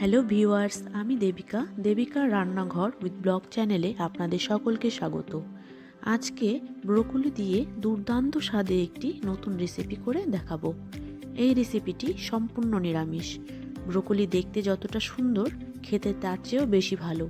Hello viewers, আমি দেবিকা। দেবিকার রান্নাঘর with blog চ্যানেলে আপনাদের সকলকে স্বাগত। আজকে ব্রোকলি দিয়ে দুর্দান্ত স্বাদে একটি নতুন রেসিপি করে দেখাবো। এই রেসিপিটি সম্পূর্ণ নিরামিষ। ব্রোকলি দেখতে যতটা সুন্দর, খেতে তার চেয়েও বেশি ভালো।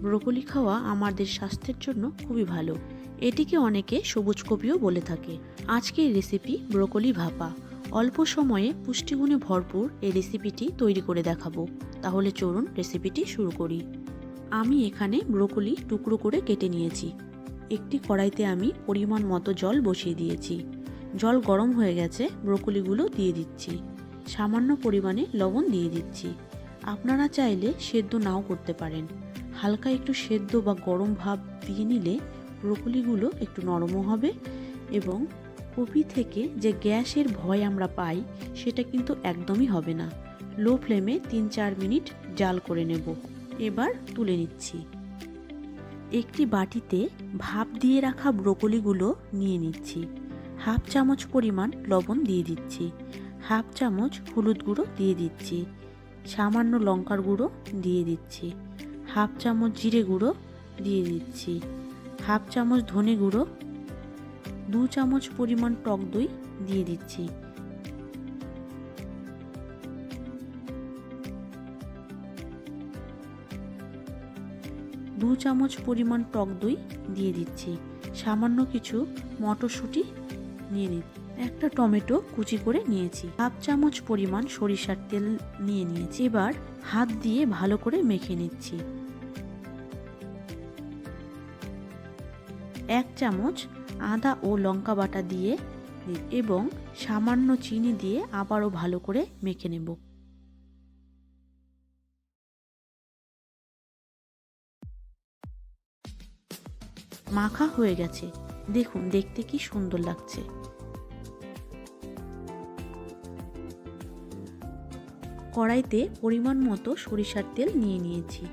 ব্রোকলি খাওয়া আমাদের স্বাস্থ্যের জন্য খুবই ভালো। এটিকে অনেকে সবুজ কপিও বলে থাকে। আজকের রেসিপি ব্রোকলি ভাপা। অল্প সময়ে পুষ্টিগুণে ভরপুর এই রেসিপিটি তৈরি করে দেখাবো। তাহলে চলুন রেসিপিটি শুরু করি। আমি এখানে ব্রোকলি টুকরো করে কেটে নিয়েছি। একটি কড়াইতে আমি পরিমাণ মতো জল বসিয়ে দিয়েছি। জল গরম হয়ে গেছে, ব্রোকলিগুলো দিয়ে দিচ্ছি। সামান্য পরিমাণে লবণ দিয়ে দিচ্ছি। আপনারা চাইলে সেদ্ধ নাও করতে পারেন। হালকা একটু সেদ্ধ বা গরম ভাব দিয়ে নিলে ব্রোকলিগুলো একটু নরমও হবে এবং কপি থেকে যে গ্যাসের ভয় আমরা পাই, সেটা কিন্তু একদমই হবে না। লো ফ্লেমে তিন চার মিনিট জাল করে নেব। এবার তুলে নিচ্ছি। একটি বাটিতে ভাপ দিয়ে রাখা ব্রোকলিগুলো নিয়ে নিচ্ছি। হাফ চামচ পরিমাণ লবণ দিয়ে দিচ্ছি। হাফ চামচ হলুদ গুঁড়ো দিয়ে দিচ্ছি। সামান্য লঙ্কার গুঁড়ো দিয়ে দিচ্ছি। হাফ চামচ জিরে গুঁড়ো দিয়ে দিচ্ছি। হাফ চামচ ধনে গুঁড়ো দু চামচ পরিমাণ টক দই দিয়ে দিচ্ছি। দু চামচ পরিমাণ টক দই দিয়ে দিচ্ছি। সামান্য কিছু মটরশুঁটি নিয়ে নিচ্ছি একটা টমেটো কুচি করে নিয়েছি। হাফ চামচ পরিমাণ সরিষার তেল নিয়ে নিয়েছি। এবার হাত দিয়ে ভালো করে মেখে নিচ্ছি। এক চামচ আদা ও লঙ্কা বাটা দিয়ে এবং সামান্য চিনি দিয়ে আবারও ভালো করে মেখে নেব। মাখা হয়ে গেছে। দেখুন, দেখতে কি সুন্দর লাগছে। কড়াইতে পরিমাণ মতো সরিষার তেল নিয়ে নিয়েছি।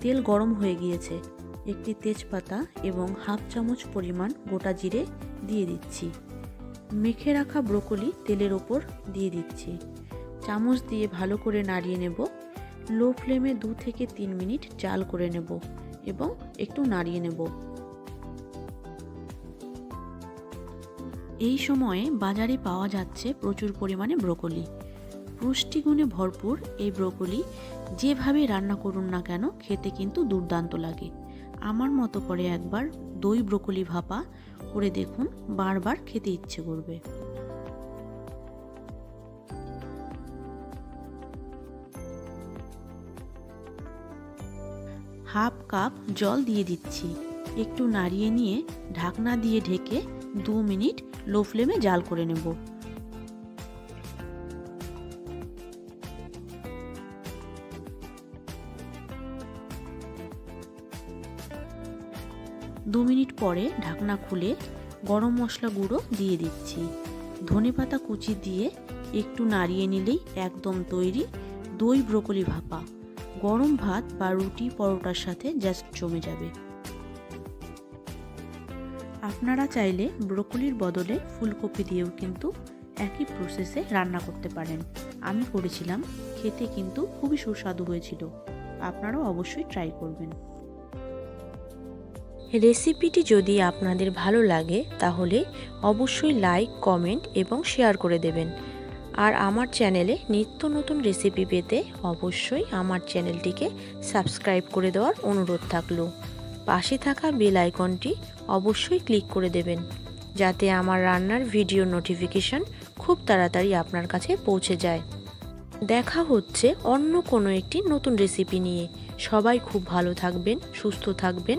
তেল গরম হয়ে গিয়েছে। একটি তেজপাতা এবং হাফ চামচ পরিমাণ গোটা জিরে দিয়ে দিচ্ছি। মেখে রাখা ব্রোকলি তেলের ওপর দিয়ে দিচ্ছি। চামচ দিয়ে ভালো করে নাড়িয়ে নেব। লো ফ্লেমে দু থেকে তিন মিনিট জাল করে নেব এবং একটু নাড়িয়ে নেব। এই সময়ে বাজারে পাওয়া যাচ্ছে প্রচুর পরিমাণে ব্রোকলি। পুষ্টিগুণে ভরপুর এই ব্রোকলি যেভাবে রান্না করুন না কেন, খেতে কিন্তু দুর্দান্ত লাগে। আমার মতো করে একবার দই ব্রোকলি ভাপা করে দেখুন, বারবার খেতে ইচ্ছে করবে। হাফ কাপ জল দিয়ে দিচ্ছি। একটু নাড়িয়ে নিয়ে ঢাকনা দিয়ে ঢেকে দু মিনিট লো ফ্লেমে জাল করে নেব। দু মিনিট পরে ঢাকনা খুলে গরম মশলা গুঁড়ো দিয়ে দিচ্ছি। ধনে পাতা কুচি দিয়ে একটু নাড়িয়ে নিলেই একদম তৈরি দই ব্রোকলি ভাপা। গরম ভাত বা রুটি পরোটার সাথে জাস্ট জমে যাবে। আপনারা চাইলে ব্রোকলির বদলে ফুলকপি দিয়েও কিন্তু একই প্রসেসে রান্না করতে পারেন। আমি করেছিলাম, খেতে কিন্তু খুবই সুস্বাদু হয়েছিল। আপনারাও অবশ্যই ট্রাই করবেন। রেসিপিটি যদি আপনাদের ভালো লাগে, তাহলে অবশ্যই লাইক, কমেন্ট এবং শেয়ার করে দেবেন। আর আমার চ্যানেলে নিত্য নতুন রেসিপি পেতে অবশ্যই আমার চ্যানেলটিকে সাবস্ক্রাইব করে দেওয়ার অনুরোধ থাকল। পাশে থাকা বেল আইকনটি অবশ্যই ক্লিক করে দেবেন, যাতে আমার রান্নার ভিডিও নোটিফিকেশন খুব তাড়াতাড়ি আপনার কাছে পৌঁছে যায়। দেখা হচ্ছে অন্য কোনো একটি নতুন রেসিপি নিয়ে। সবাই খুব ভালো থাকবেন, সুস্থ থাকবেন।